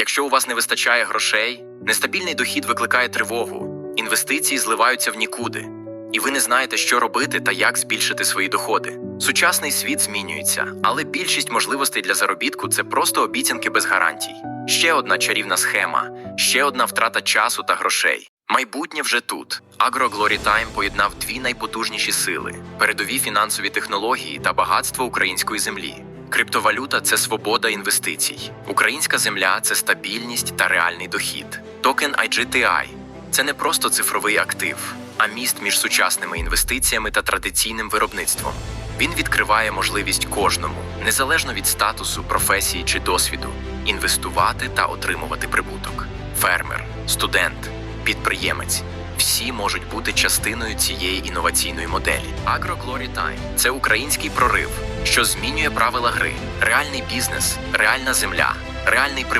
Якщо у вас не вистачає грошей, нестабільний дохід викликає тривогу, інвестиції зливаються в нікуди, і ви не знаєте, що робити та як збільшити свої доходи. Сучасний світ змінюється, але більшість можливостей для заробітку це просто обіцянки без гарантій. Ще одна чарівна схема, ще одна втрата часу та грошей. Майбутнє вже тут. Agro Glory Time поєднав дві найпотужніші сили: передові фінансові технології та багатство української землі. Криптовалюта це свобода інвестицій. Українська земля це стабільність та реальний дохід. Токен IGTI – це не просто цифровий актив, а міст між сучасними інвестиціями та традиційним виробництвом. Він відкриває можливість кожному, незалежно від статусу, професії чи досвіду, інвестувати та отримувати прибуток. Фермер, студент, підприємець всі можуть бути частиною цієї інноваційної моделі. Agro Glory Time – це український прорив, що змінює правила гри, реальний бізнес, реальна земля, реальний прибуток.